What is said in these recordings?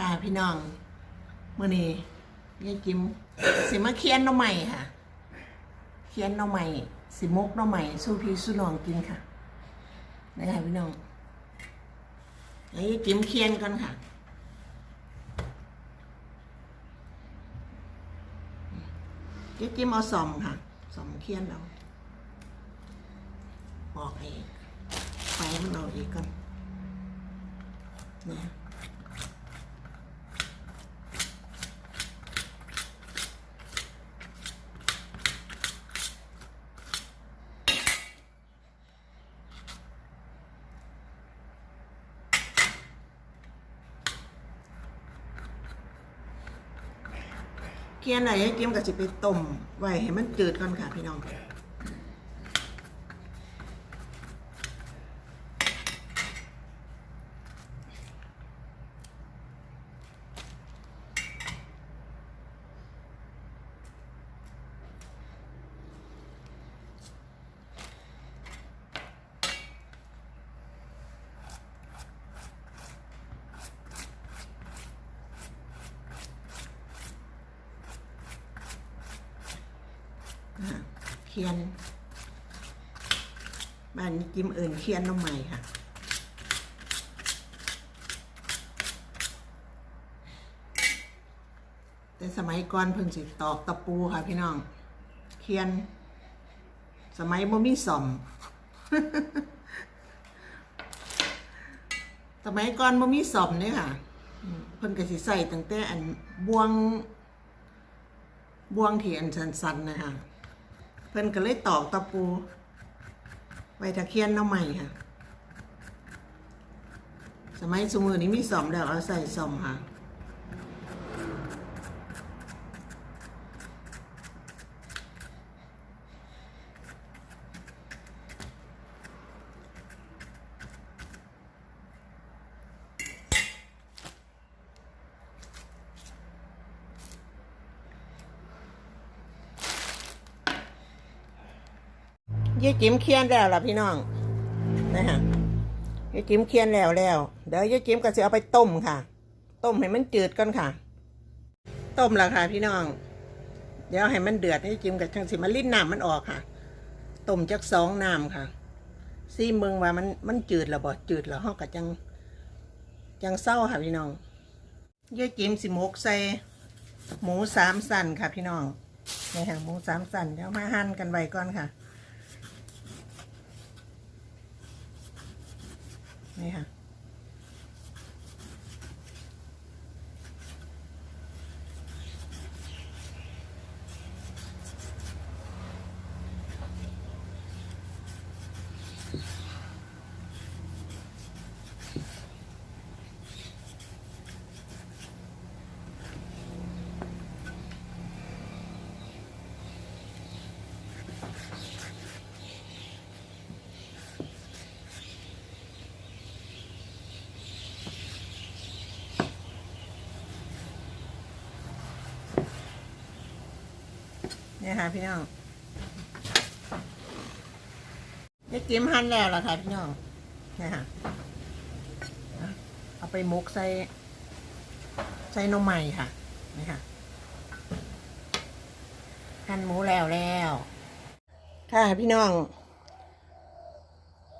ค่ะพี่น้องมื่อนี้ยายกิมสิมาเคียนน้อใหม่ค่ะ เคียนน้อใหม่สิมกน้อใหม่สู้พี่สู้น้องกินค่ะได้ค่ะพี่น้องเดี๋ยวยายกิมเคียนก่อนค่ะยายกิมเอาสอมค่ะสอมเคียนเอาบอกไอ้ไฟมันเอาอีกก่อนนี่ย เคียนไหนให้กิมก็สิไปต้มไว้ให้มันจืดก่อนค่ะพี่น้อง อ่าเคียน บ้านกิมเอื่นเคียนน้องใหม่ค่ะแต่สมัยก่อนเพิ่นสิตอกตะปูค่ะพี่น้อง เคียน สมัยบ่มีซ่อม สมัยก่อนบ่มีซ่อมเนี่ยค่ะเพิ่นก็สิใส่ตั้งแต่อันบวง บวงที่อันสันๆนะคะ เพิ่นก็เลยตอกตะปูไว้ตะเคียนน้ำใหม่ค่ะ สมัยสมือนี้มีสอมแล้วเอาใส่สอมค่ะ ยายจิ๋มเคียนแล้วล่ะพี่น้องนะฮะยายจิ๋มเคียนแล้วแล้วเดี๋ยวยายจิ๋มก็จะเอาไปต้มค่ะ ต้มให้มันจืดก่อนค่ะ ต้มแล้วค่ะ พี่น้อง เดี๋ยวให้มันเดือดยายจิ๋มกับช่างสิมาลิ้นน้ำมันออกค่ะต้มจักสองน้ำค่ะซีเมืองว่ามันมันจืดแล้วบ่จืดแล้วห้องกับจังจังเศร้าค่ะพี่น้องยายจิ๋มสิหมกใส่หมูสามสันค่ะพี่น้องนี่ค่ะหมูสามสันเดี๋ยวมาหั่นกันไว้ก่อนค่ะ นี่ค่ะ นี่ค่ะพี่น้องได้กิมหั่นแล้วล่ะค่ะพี่น้องนี่ค่ะเอาไปหมกใส่ใส่นมใหม่ค่ะนี่ค่ะหั่นหมูแล้วแล้วค่ะพี่น้อง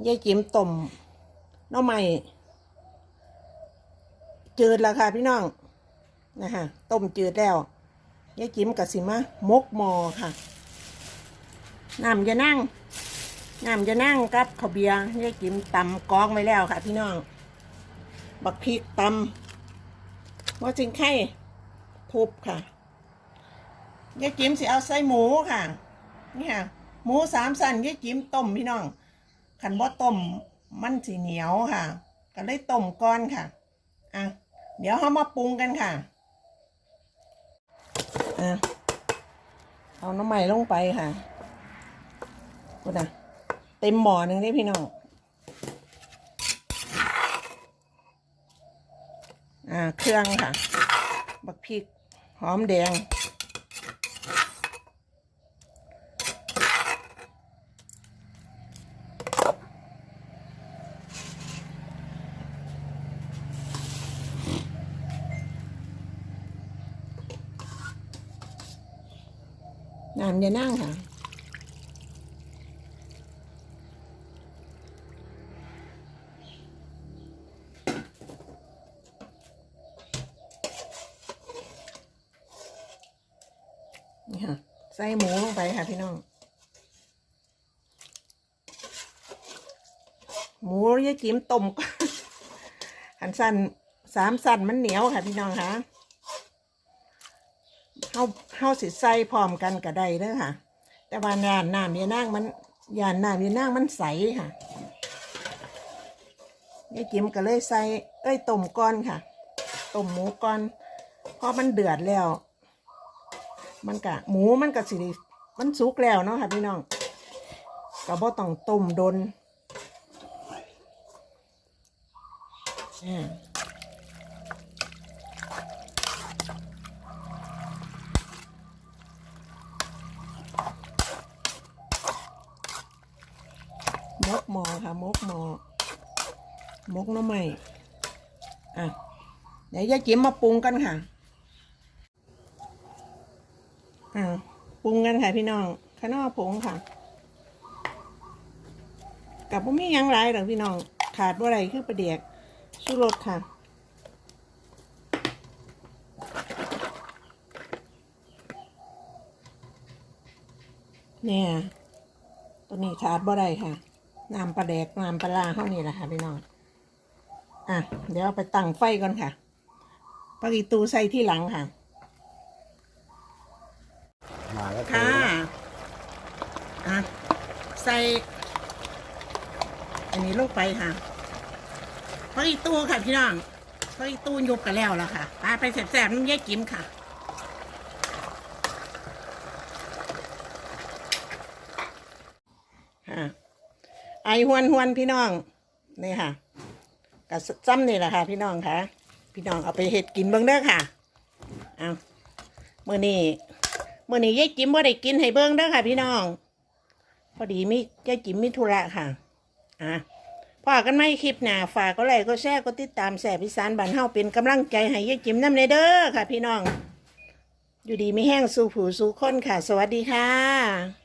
ยายจิมต้มน้อใหม่จืดแล้วค่ะพี่น้องนะคะต้มจืดแล้ว ยายจิ๋มกับสิมามกมอค่ะน้ำจะนั่งน้ำจะนั่งกับข้าวเบียร์ยายจิ๋มตำกองไว้แล้วค่ะ พี่น้อง บักพริกตำว่าจริงไข่ทุบค่ะยายจิ๋มสิเอาใส่หมูค่ะนี่ค่ะหมูสามสันยายจิ๋มต้มพี่น้องขันบ่ต้มมันสีเหนียวค่ะ ก็เลยต้มก้อนค่ะอะเดี๋ยวเรามาปรุงกันค่ะ อะเอาน้ำใหม่ลงไปค่ะกูนะเต็มหม้อหนึ่งได้พี่น้องอ่าเครื่องค่ะ บักพริก หอมแดงำอย่านั่งค่ะนี่ค่ะใส่หมูลงไปค่ะพี่น้อง หมูยายจิ๋มต้มก่อนหันสั้นสามสั้นมันเหนียวค่ะพี่น้องค่ะ เฮาเฮาสิใส่พร้อมกันก็ได้เด้อค่ะ แต่ว่ายานน้ำยานางมันยานน้ำยานางมันใสค่ะยายจิ๋มก็เลยใส่เอ้ยต้มก้อนค่ะต้มหมูก้อนพอมันเดือดแล้ว มันกะหมูมันกะสิมันสุกแล้วเนาะค่ะพี่น้องก็บ่ต้องต้มดนอ่าห หมอค่ะหมกหมอหมกน้ำใหม่อะเดี๋ยวยายจิ๋มมาปรุงกันค่ะอ่าปรุงกันค่ะพี่น้องข้าวหน้าผงค่ะ กับพ่มียังไรหรอกพี่น้อง ขาดว่าอะไรคือประเดียกชูรสค่ะเนี่ยตัวนี้ขาดบ่ได้ค่ะ น้ำปลาแดกน้ำปลาร้าเท่านี้แหละค่ะพี่น้องอะเดี๋ยวเอาไปตั้งไฟก่อนค่ะปลากีตูใส่ที่หลังค่ะมาแล้วค่ะอะใส่ อันนี้ลงไปค่ะพออีตู้ค่ะพี่น้องพออีตู้ยุบกันแล้วล่ะค่ะปลาไปแสบๆน้ำยายกิมค่ะค่ะ ไอหวนหวนๆพี่น้องนี่ค่ะกับซ้ำนี่แหละค่ะ พี่น้องค่ะ พี่น้องเอาไปเห็ดกินเบิ่งเด้อค่ะเอาเมื่อนี้เมื่อนี้ยายจิ๋มว่าได้กินให้เบิ้งเด้อค่ะ พี่น้อง พอดีมิยายจิ๋มมีธุระค่ะอะพอกันไม่คลิปหนาฝากก็ไลค์ก็แชร์ก็ติดตามแสบพิสานบันเฮาเป็นกำลังใจให้ยายจิ๋มน้ำในเด้อค่ะ พี่น้อง อยู่ดีไม่แห้งสู่ผู้สู่คนค่ะ สวัสดีค่ะ